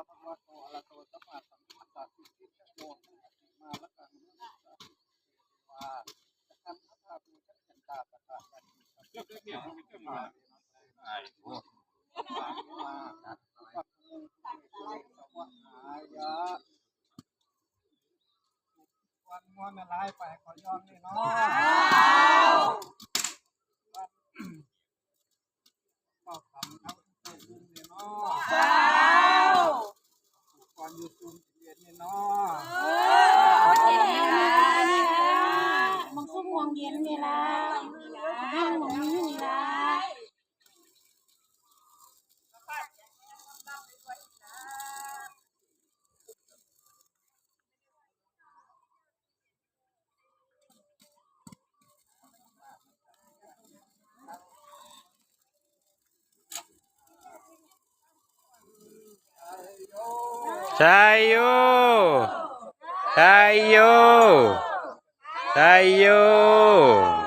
ะภะวะโตอะระหะโตสัมมาสัมพุทธัสสะสิทธิโมมาละกังมุสาว่าจะทำพระธาตุจักขันตาปะทะกันมามาจัดปักมุงสวะหายะวันมวนลายไปขอย้อนนี่เนาะก็ทำทั้งตัวบุญเนี่ยเนาะ อนอยู่ตุนเรียนเนี่ยเนาะมังคุดมวงเย็นนี่ละห้างหมองนี้ นี่ละ